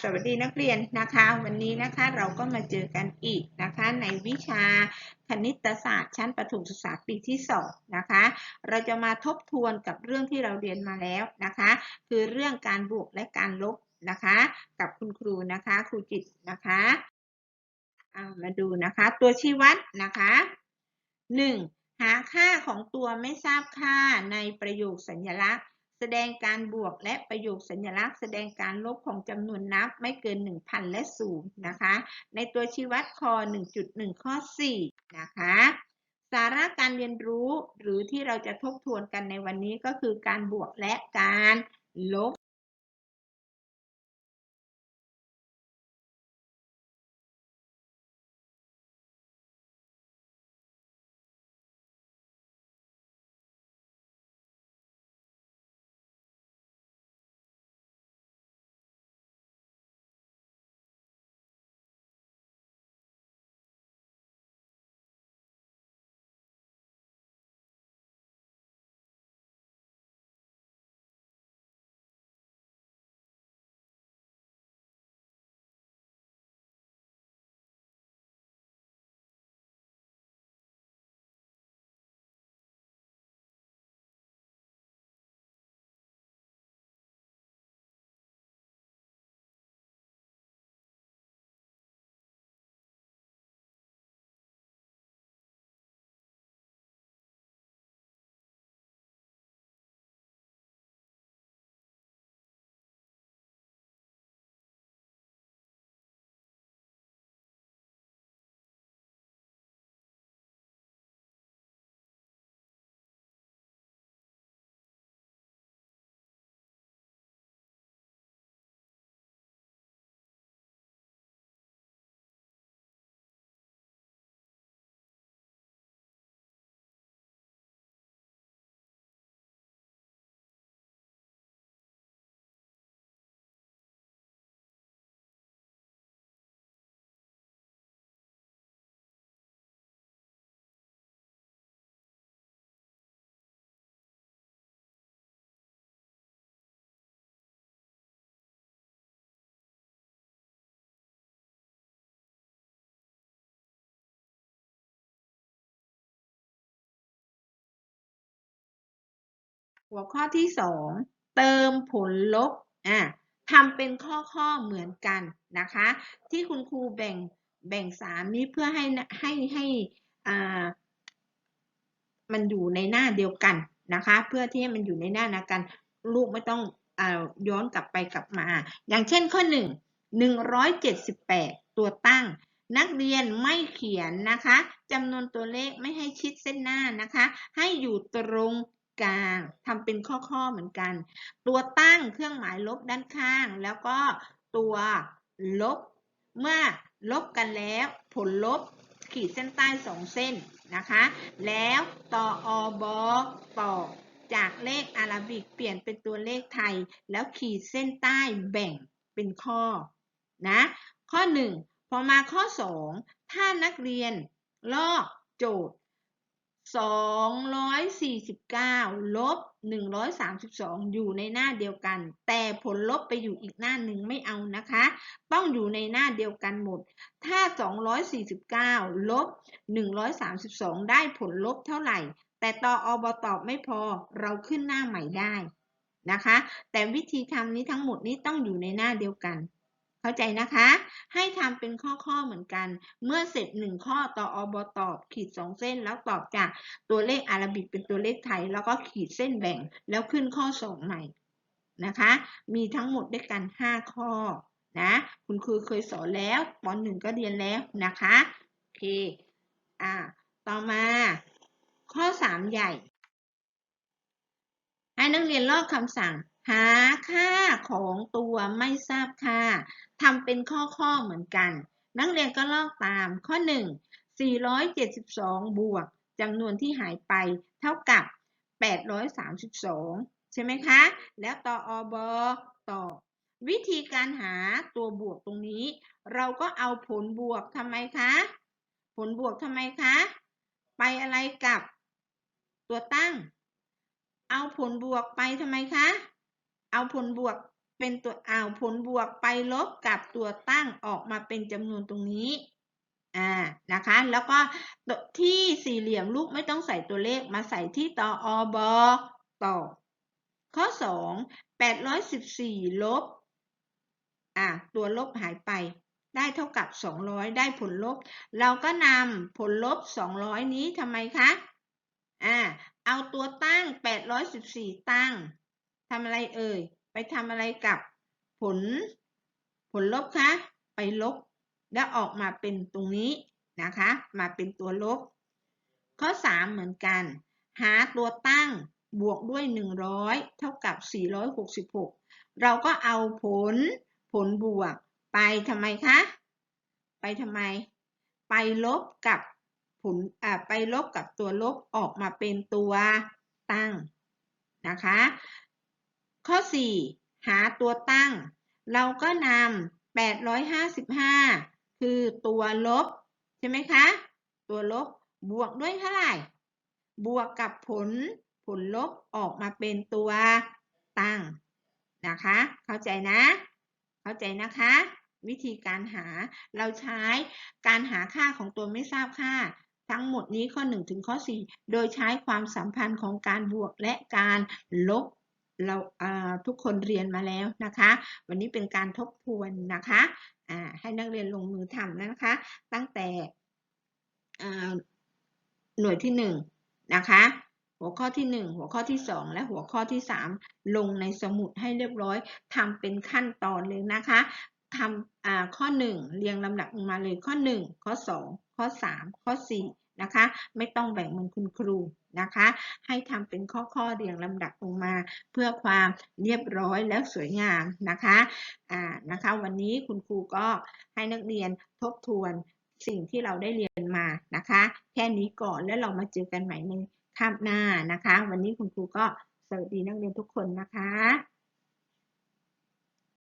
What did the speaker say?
สวัสดีนักเรียนนะคะ วันนี้นะคะเราก็มาเจอกันอีกนะคะ ในวิชาคณิตศาสตร์ ชั้นประถมศึกษาปีที่2นะคะ เราจะมาทบทวนกับเรื่องที่เราเรียนมาแล้วนะคะ คือเรื่องการบวกและการลบนะคะ กับคุณครูนะคะครูจิตนะคะามาดูนะคะ ตัวชี้วัดนะคะ 1. หาค่าของตัวไม่ทราบค่าในประโยคสัญลักษณ์ แสดงการบวกและประโยคสัญลักษณ์ แสดงการลบของจำนวนนับไม่เกิน 1,000 และ0นะคะ ในตัวชี้วัดคอ 1.1 ข้อ 4 นะคะสาระการเรียนรู้หรือที่เราจะทบทวนกันในวันนี้ก็คือการบวกและการลบ หัวข้อที่ 2 เติมผลลบอะทำเป็นข้อข้อเหมือนกันนะคะ ที่คุณครูแบ่งแบ่งสามนี้เพื่อให้ให้ให้อ่ามันอยู่ในหน้าเดียวกันนะคะ เพื่อที่ให้มันอยู่ในหน้าเดียวกัน ลูกไม่ต้องอ่าย้อนกลับไปกลับมา อย่างเช่นข้อ 1 178 ตัวตั้ง นักเรียนไม่เขียนนะคะจำนวนตัวเลขไม่ให้ชิดเส้นหน้านะคะ ให้อยู่ตรง กลางทำเป็นข้อๆเหมือนกัน ตัวตั้งเครื่องหมายลบด้านข้าง แล้วก็ตัวลบ เมื่อลบกันแล้วผลลบขีดเส้นใต้สองเส้นนะคะ แล้วต่ออบต่อจากเลขอาราบิกเปลี่ยนเป็นตัวเลขไทย แล้วขีดเส้นใต้แบ่งเป็นข้อนะข้อ 1 พอมาข้อ 2 ถ้านักเรียนลอกโจทย์ 249 ลบ 132 อยู่ในหน้าเดียวกัน แต่ผลลบไปอยู่อีกหน้าหนึ่งไม่เอานะคะ ต้องอยู่ในหน้าเดียวกันหมด ถ้า 249 ลบ 132 ได้ผลลบเท่าไหร่ แต่ตออบตอบไม่พอเราขึ้นหน้าใหม่ได้นะคะ แต่วิธีทำนี้ทั้งหมดนี้ต้องอยู่ในหน้าเดียวกัน เข้าใจนะคะ ให้ทำเป็นข้อๆเหมือนกัน เมื่อเสร็จ1ข้อต่ออบตอบ ขีด2เส้น แล้วตอบจากตัวเลขอาราบิกเป็นตัวเลขไทย แล้วก็ขีดเส้นแบ่งแล้วขึ้นข้อ2ใหม่นะคะ มีทั้งหมดด้วยกัน 5 ข้อนะ คุณครูเคยสอนแล้วป .1 ก็เรียนแล้วนะคะโอเคอ่าต่อมาข้อ 3 ใหญ่ ให้นักเรียนลอกคำสั่ง หาค่าของตัวไม่ทราบค่าทำเป็นข้อๆเหมือนกัน นักเรียนก็ลอกตามข้อ 1 472 บวกจำนวนที่หายไปเท่ากับ 832 ใช่ไหมคะ แล้วต่ออบต่อ วิธีการหาตัวบวกตรงนี้ เราก็เอาผลบวกทำไมคะ ผลบวกทำไมคะ ไปอะไรกับตัวตั้ง เอาผลบวกไปทำไมคะ เอาผลบวกเป็นตัวเอาผลบวกไปลบกับตัวตั้งออกมาเป็นจำนวนตรงนี้อ่านะคะแล้วก็ที่สี่เหลี่ยมลูกไม่ต้องใส่ตัวเลขมาใส่ที่ต่ออบต่อ ข้อสองแปดร้อยสิบสี่ลบอ่าตัวลบหายไปได้เท่ากับสองร้อยได้ผลลบ เราก็นำผลลบสองร้อยนี้ทำไมคะอ่าเอาตัวตั้งแปดร้อยสิบสี่ตั้ง ทำอะไรเอ่ย ไปทำอะไรกับผล ผลลบคะ ไปลบ แล้วออกมาเป็นตรงนี้นะคะ มาเป็นตัวลบ ข้อ 3 เหมือนกัน หาตัวตั้งบวกด้วย 100 เท่ากับ 466 เราก็เอาผลผลบวกไปทำไมคะ ไปทำไม ไปลบกับผลอ่าไปลบกับตัวลบออกมาเป็นตัวตั้งนะคะ ข้อ 4 หาตัวตั้ง เราก็นำ855 คือตัวลบ ใช่ไหมคะ ตัวลบบวกด้วยเท่าไหร่ บวกกับผลผลลบออกมาเป็นตัวตั้งนะคะ เข้าใจนะ เข้าใจนะคะ วิธีการหาเราใช้การหาค่าของตัวไม่ทราบค่า ทั้งหมดนี้ข้อ 1 ถึงข้อ 4 โดยใช้ความสัมพันธ์ของการบวกและการลบ เราทุกคนเรียนมาแล้วนะคะ วันนี้เป็นการทบทวนนะคะให้นักเรียนลงมือทำนะคะ ตั้งแต่หน่วยที่หนึ่งนะคะหัวข้อที่หนึ่งหัวข้อที่สองและหัวข้อที่สามลงในสมุดให้เรียบร้อยทำเป็นขั้นตอนเลยนะคะทำข้อหนึ่งเรียงลำดับมาเลยข้อหนึ่งข้อสองข้อสามข้อสี่ นะคะ ไม่ต้องแบ่งเหมือนคุณครูนะคะ ให้ทำเป็นข้อๆเรียงลำดับลงมา เพื่อความเรียบร้อยและสวยงามนะคะอ่านะคะ วันนี้คุณครูก็ให้นักเรียนทบทวนสิ่งที่เราได้เรียนมานะคะ แค่นี้ก่อนแล้วเรามาเจอกันใหม่ในคาบหน้านะคะ วันนี้คุณครูก็สวัสดีนักเรียนทุกคนนะคะ